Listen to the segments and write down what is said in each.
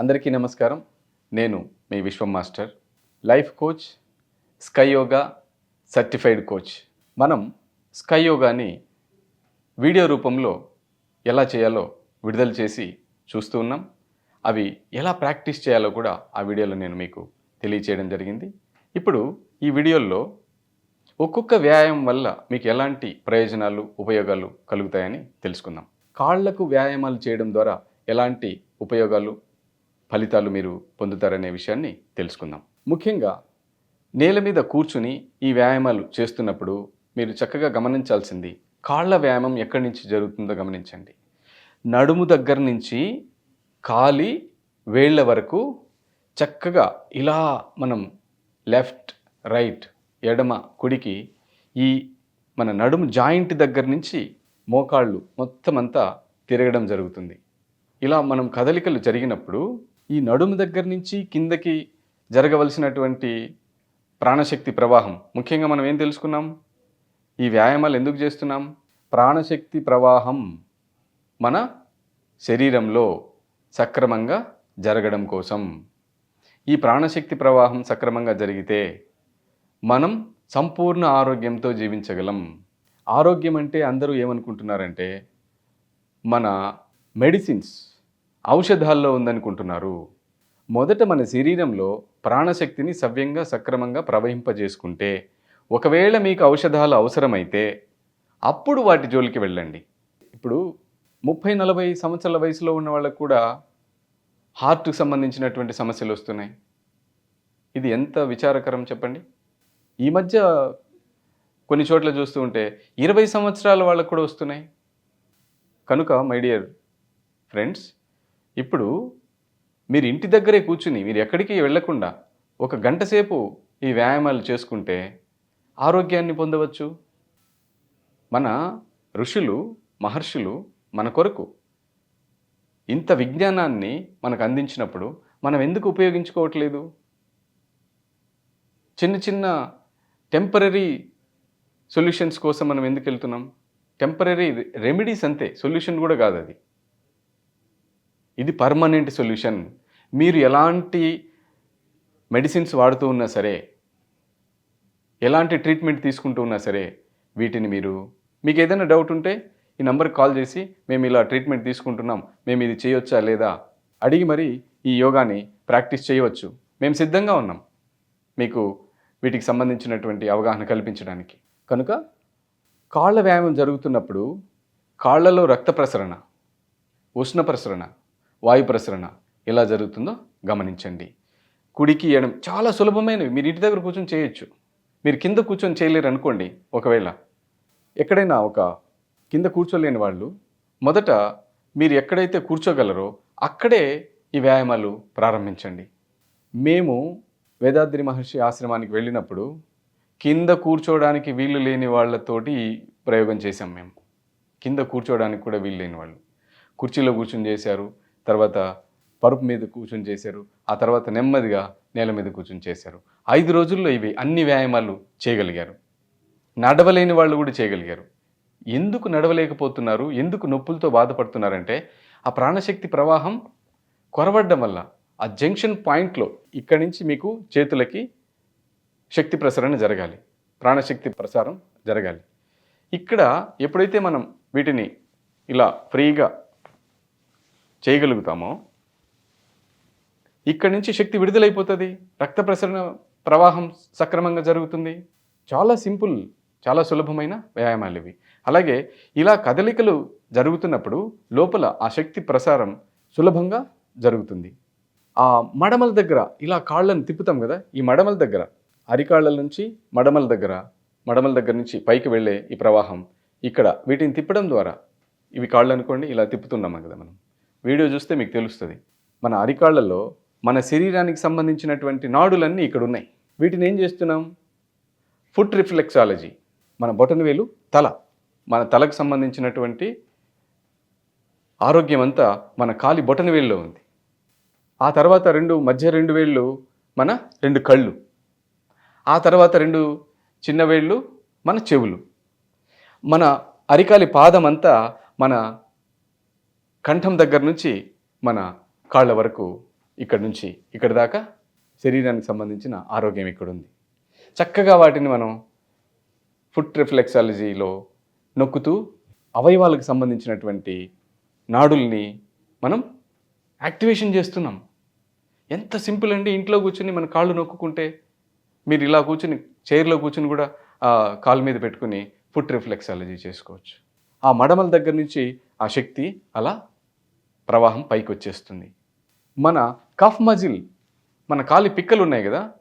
అందరికీ నమస్కారం. నేను మీ Vishwam master. Life coach sky yoga certified coach. మనం స్కై యోగాని వీడియో రూపంలో ఎలా చేయాలో విడుదల చేసి చూస్తూ ఉన్నాం. అవి ఎలా ప్రాక్టీస్ చేయాలో కూడా ఆ వీడియోలో నేను మీకు తెలియచేయడం జరిగింది. ఇప్పుడు ఈ వీడియోల్లో ఒక్కొక్క వ్యాయామం వల్ల మీకు ఎలాంటి ప్రయోజనాలు ఉపయోగాలు కలుగుతాయని తెలుసుకుందాం. కాళ్ళకు వ్యాయామాలు చేయడం ద్వారా ఎలాంటి ఉపయోగాలు ఫలితాలు మీరు పొందుతారనే విషయాన్ని తెలుసుకుందాం. ముఖ్యంగా నేల మీద కూర్చుని ఈ వ్యాయామాలు చేస్తున్నప్పుడు మీరు చక్కగా గమనించాల్సింది కాళ్ళ వ్యాయామం ఎక్కడి నుంచి జరుగుతుందో గమనించండి. నడుము దగ్గర నుంచి కాలి వేళ్ళ వరకు చక్కగా ఇలా మనం లెఫ్ట్ రైట్ ఎడమ కుడికి ఈ మన నడుము జాయింట్ దగ్గర నుంచి మోకాళ్ళు మొత్తం అంతా తిరగడం జరుగుతుంది. ఇలా మనం కదలికలు జరిగినప్పుడు ఈ నడుము దగ్గర నుంచి కిందకి జరగవలసినటువంటి ప్రాణశక్తి ప్రవాహం. ముఖ్యంగా మనం ఏం తెలుసుకున్నాం? ఈ వ్యాయామాలు ఎందుకు చేస్తున్నాం? ప్రాణశక్తి ప్రవాహం మన శరీరంలో సక్రమంగా జరగడం కోసం. ఈ ప్రాణశక్తి ప్రవాహం సక్రమంగా జరిగితే మనం సంపూర్ణ ఆరోగ్యంతో జీవించగలం. ఆరోగ్యం అంటే అందరూ ఏమనుకుంటున్నారంటే మన మెడిసిన్స్ ఔషధాల్లో ఉందనుకుంటున్నారు. మొదట మన శరీరంలో ప్రాణశక్తిని సవ్యంగా సక్రమంగా ప్రవహింపజేసుకుంటే ఒకవేళ మీకు ఔషధాలు అవసరమైతే అప్పుడు వాటి జోలికి వెళ్ళండి. ఇప్పుడు ముప్పై నలభై సంవత్సరాల వయసులో ఉన్న వాళ్ళకు కూడా హార్ట్కు సంబంధించినటువంటి సమస్యలు వస్తున్నాయి. ఇది ఎంత విచారకరం చెప్పండి? ఈ మధ్య కొన్ని చోట్ల చూస్తూ ఉంటే ఇరవై సంవత్సరాల వాళ్ళకు కూడా వస్తున్నాయి. కనుక మై డియర్ ఫ్రెండ్స్ ఇప్పుడు మీరు ఇంటి దగ్గరే కూర్చుని మీరు ఎక్కడికి వెళ్ళకుండా ఒక గంట సేపు ఈ వ్యాయామాలు చేసుకుంటే ఆరోగ్యాన్ని పొందవచ్చు? మన ఋషులు మహర్షులు మన కొరకు ఇంత విజ్ఞానాన్ని మనకు అందించినప్పుడు మనం ఎందుకు ఉపయోగించుకోవట్లేదు? చిన్న చిన్న టెంపరీ సొల్యూషన్స్ కోసం మనం ఎందుకు వెళ్తున్నాం? టెంపరీ రెమెడీస్ అంతే సొల్యూషన్ కూడా కాదు అది. ఇది పర్మనెంట్ సొల్యూషన్ మీరు ఎలాంటి మెడిసిన్స్ వాడుతూ ఉన్నా సరే ఎలాంటి ట్రీట్మెంట్ తీసుకుంటూ ఉన్నా సరే వీటిని మీరు మీకు ఏదైనా డౌట్ ఉంటే ఈ నెంబర్కి కాల్ చేసి మేము ఇలా ట్రీట్మెంట్ తీసుకుంటున్నాం మేము ఇది చేయొచ్చా లేదా? అడిగి మరి ఈ యోగాని ప్రాక్టీస్ చేయవచ్చు. మేము సిద్ధంగా ఉన్నాం మీకు వీటికి సంబంధించినటువంటి అవగాహన కల్పించడానికి. కనుక కాళ్ళ వ్యాయామం జరుగుతున్నప్పుడు కాళ్ళలో రక్త ప్రసరణ ఉష్ణ ప్రసరణ వాయు ప్రసరణ ఎలా జరుగుతుందో గమనించండి. కుడికి ఎడం చాలా సులభమైనవి. మీరు ఇంటి దగ్గర కూర్చొని చేయొచ్చు. మీరు కింద కూర్చొని చేయలేరు అనుకోండి. ఒకవేళ ఎక్కడైనా ఒక కింద కూర్చోలేని వాళ్ళు మొదట మీరు ఎక్కడైతే కూర్చోగలరో అక్కడే ఈ వ్యాయామాలు ప్రారంభించండి. మేము వేదాద్రి మహర్షి ఆశ్రమానికి వెళ్ళినప్పుడు కింద కూర్చోవడానికి వీలు లేని వాళ్ళతోటి ప్రయోగం చేశాం మేము. కింద కూర్చోవడానికి కూడా వీలు లేని వాళ్ళు. కుర్చీలో కూర్చొని చేశారు. తర్వాత పరుపు మీద కూర్చొని చేశారు. ఆ తర్వాత నెమ్మదిగా నేల మీద కూర్చొని చేశారు. ఐదు రోజుల్లో ఇవి అన్ని వ్యాయామాలు చేయగలిగారు. నడవలేని వాళ్ళు కూడా చేయగలిగారు. ఎందుకు నడవలేకపోతున్నారు? ఎందుకు నొప్పులతో బాధపడుతున్నారంటే ఆ ప్రాణశక్తి ప్రవాహం కొరవడ్డం వల్ల ఆ జంక్షన్ పాయింట్లో ఇక్కడి నుంచి మీకు చేతులకి శక్తి ప్రసరణ జరగాలి. ప్రాణశక్తి ప్రసారం జరగాలి. ఇక్కడ ఎప్పుడైతే మనం వీటిని ఇలా ఫ్రీగా చేయగలుగుతామో? ఇక్కడి నుంచి శక్తి విడుదలైపోతుంది. రక్త ప్రసరణ ప్రవాహం సక్రమంగా జరుగుతుంది. చాలా సింపుల్ చాలా సులభమైన వ్యాయామాలు ఇవి. అలాగే ఇలా కదలికలు జరుగుతున్నప్పుడు లోపల ఆ శక్తి ప్రసారం సులభంగా జరుగుతుంది. ఆ మడమల దగ్గర ఇలా కాళ్ళను తిప్పుతాం కదా ఈ మడమల దగ్గర అరికాళ్ళ నుంచి మడమల దగ్గర మడమల దగ్గర నుంచి పైకి వెళ్ళే ఈ ప్రవాహం ఇక్కడ వీటిని తిప్పడం ద్వారా ఇవి కాళ్ళు అనుకోండి ఇలా తిప్పుతున్నాం కదా మనం. వీడియో చూస్తే మీకు తెలుస్తుంది. మన అరికాళ్ళలో మన శరీరానికి సంబంధించినటువంటి నాడులన్నీ ఇక్కడ ఉన్నాయి వీటిని ఏం చేస్తున్నాం? ఫుట్ రిఫ్లెక్సాలజీ మన బొటనవేలు తల. మన తలకు సంబంధించినటువంటి ఆరోగ్యం అంతా మన కాలి బొటన వేలులో ఉంది. ఆ తర్వాత రెండు మధ్య రెండు వేళ్ళు మన రెండు కళ్ళు. ఆ తర్వాత రెండు చిన్న వేళ్ళు మన చెవులు. మన అరికాలి పాదం అంతా మన కంఠం దగ్గర నుంచి మన కాళ్ళ వరకు ఇక్కడ నుంచి ఇక్కడ దాకా శరీరానికి సంబంధించిన ఆరోగ్యం ఇక్కడ ఉంది చక్కగా వాటిని మనం ఫుట్ రిఫ్లెక్సాలజీలో నొక్కుతూ అవయవాలకు సంబంధించినటువంటి నాడుల్ని మనం యాక్టివేషన్ చేస్తున్నాం. ఎంత సింపుల్ అండి ఇంట్లో కూర్చుని మన కాళ్ళు నొక్కుంటే మీరు ఇలా కూర్చుని చైర్లో కూర్చుని కూడా ఆ కాలు మీద పెట్టుకుని ఫుట్ రిఫ్లెక్సాలజీ చేసుకోవచ్చు. ఆ మడమల దగ్గర నుంచి ఆ శక్తి అలా ప్రవాహం పైకి వచ్చేస్తుంది మన కఫ్ మజిల్ మన కాలి పిక్కలు ఉన్నాయి కదా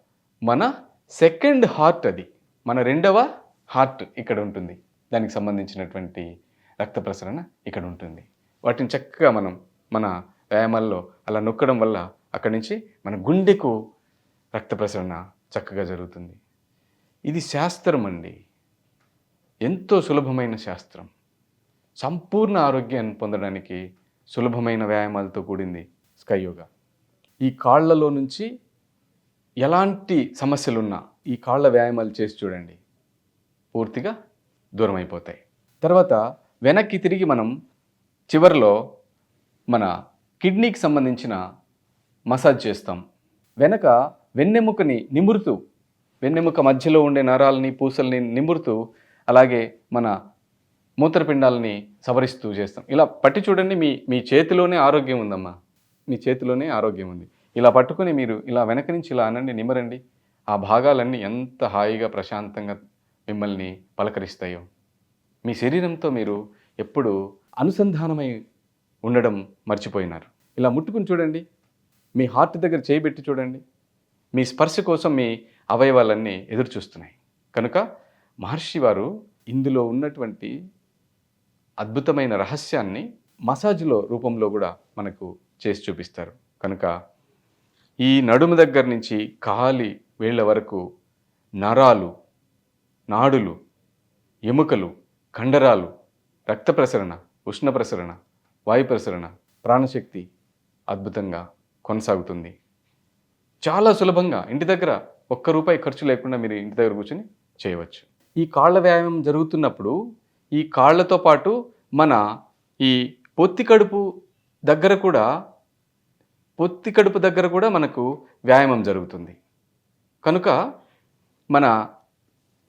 మన సెకండ్ హార్ట్ అది. మన రెండవ హార్ట్ ఇక్కడ ఉంటుంది. దానికి సంబంధించినటువంటి రక్త ప్రసరణ ఇక్కడ ఉంటుంది. వాటిని చక్కగా మనం మన వ్యాయామాల్లో అలా నొక్కడం వల్ల అక్కడి నుంచి మన గుండెకు రక్త ప్రసరణ చక్కగా జరుగుతుంది. ఇది శాస్త్రం అండి. ఎంతో సులభమైన శాస్త్రం. సంపూర్ణ ఆరోగ్యాన్ని పొందడానికి సులభమైన వ్యాయామాలతో కూడింది స్కై యోగా. ఈ కాళ్ళలో నుంచి ఎలాంటి సమస్యలున్నా ఈ కాళ్ళ వ్యాయామాలు చేసి చూడండి. పూర్తిగా దూరం అయిపోతాయి తర్వాత వెనక్కి తిరిగి మనం చివరిలో మన కిడ్నీకి సంబంధించిన మసాజ్ చేస్తాం. వెనక వెన్నెముకని నిమురుతూ వెన్నెముక మధ్యలో ఉండే నరాలని పూసల్ని నిమురుతూ అలాగే మన మూత్రపిండాలని సవరిస్తూ చేస్తాం. ఇలా పట్టి చూడండి మీ మీ చేతిలోనే ఆరోగ్యం ఉందమ్మా. మీ చేతిలోనే ఆరోగ్యం ఉంది. ఇలా పట్టుకొని మీరు ఇలా వెనక నుంచి ఇలా అనండి నిమరండి ఆ భాగాలన్నీ ఎంత హాయిగా ప్రశాంతంగా మిమ్మల్ని పలకరిస్తాయో. మీ శరీరంతో మీరు ఎప్పుడు అనుసంధానమై ఉండడం మర్చిపోయినారు. ఇలా ముట్టుకుని చూడండి మీ హార్ట్ దగ్గర చేయబెట్టి చూడండి. మీ స్పర్శ కోసం మీ అవయవాలన్నీ ఎదురు చూస్తున్నాయి కనుక మహర్షి వారు ఇందులో ఉన్నటువంటి అద్భుతమైన రహస్యాన్ని మసాజ్లో రూపంలో కూడా మనకు చేసి చూపిస్తారు. కనుక ఈ నడుము దగ్గర నుంచి కాలి వేళ్ళ వరకు నరాలు నాడులు ఎముకలు కండరాలు రక్త ప్రసరణ ఉష్ణ ప్రసరణ వాయు ప్రసరణ ప్రాణశక్తి అద్భుతంగా కొనసాగుతుంది. చాలా సులభంగా ఇంటి దగ్గర ఒక్క రూపాయి ఖర్చు లేకుండా మీరు ఇంటి దగ్గర కూర్చొని చేయవచ్చు. ఈ కాళ్ళ వ్యాయామం జరుగుతున్నప్పుడు ఈ కాళ్ళతో పాటు మన ఈ పొత్తి కడుపు దగ్గర కూడా పొత్తి కడుపు దగ్గర కూడా మనకు వ్యాయామం జరుగుతుంది. కనుక మన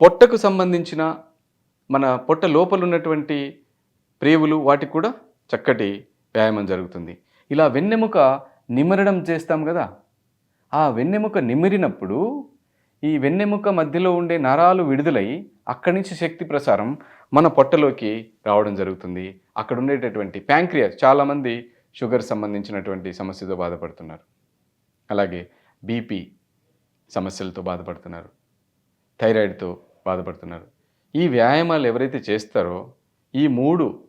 పొట్టకు సంబంధించిన మన పొట్ట లోపల ఉన్నటువంటి ప్రేవులు వాటికి కూడా చక్కటి వ్యాయామం జరుగుతుంది. ఇలా వెన్నెముక నిమరడం చేస్తాం కదా ఆ వెన్నెముక నిమిరినప్పుడు ఈ వెన్నెముక మధ్యలో ఉండే నరాలు విడుదలై అక్కడి నుంచి శక్తి ప్రసారం మన పొట్టలోకి రావడం జరుగుతుంది. అక్కడ ఉండేటటువంటి ప్యాంక్రియాస్ చాలామంది షుగర్ సంబంధించినటువంటి సమస్యతో బాధపడుతున్నారు. అలాగే బీపీ సమస్యలతో బాధపడుతున్నారు. థైరాయిడ్తో బాధపడుతున్నారు. ఈ వ్యాయామాలు ఎవరైతే చేస్తారో ఈ మూడు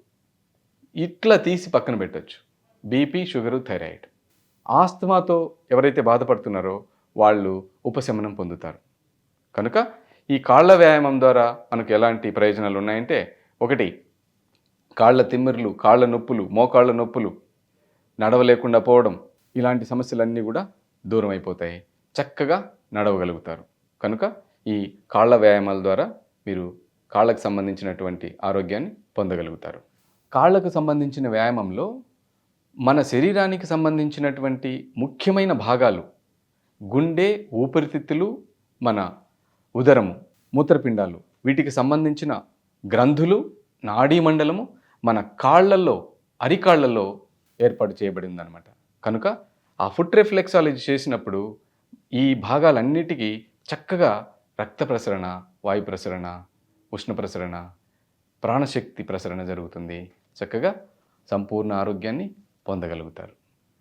ఇట్లా తీసి పక్కన పెట్టచ్చు. BP sugar thyroid. ఆస్తమాతో ఎవరైతే బాధపడుతున్నారో వాళ్ళు ఉపశమనం పొందుతారు. కనుక ఈ కాళ్ళ వ్యాయామం ద్వారా మనకు ఎలాంటి ప్రయోజనాలు ఉన్నాయంటే ఒకటి కాళ్ళ తిమ్మిర్లు కాళ్ళ నొప్పులు మోకాళ్ళ నొప్పులు నడవలేకుండా పోవడం ఇలాంటి సమస్యలన్నీ కూడా దూరం అయిపోతాయి చక్కగా నడవగలుగుతారు. కనుక ఈ కాళ్ళ వ్యాయామాల ద్వారా మీరు కాళ్ళకు సంబంధించినటువంటి ఆరోగ్యాన్ని పొందగలుగుతారు. కాళ్ళకు సంబంధించిన వ్యాయామంలో మన శరీరానికి సంబంధించినటువంటి ముఖ్యమైన భాగాలు గుండె ఊపిరితిత్తులు మన ఉదరము మూత్రపిండాలు. వీటికి సంబంధించిన గ్రంథులు నాడీ మండలము మన కాళ్ళలో అరికాళ్ళలో ఏర్పాటు చేయబడిందనమాట కనుక ఆ ఫుట్ రిఫ్లెక్సాలజీ చేసినప్పుడు ఈ భాగాలన్నిటికీ చక్కగా రక్త ప్రసరణ వాయు ప్రసరణ ఉష్ణ ప్రసరణ ప్రాణశక్తి ప్రసరణ జరుగుతుంది. చక్కగా సంపూర్ణ ఆరోగ్యాన్ని పొందగలుగుతారు.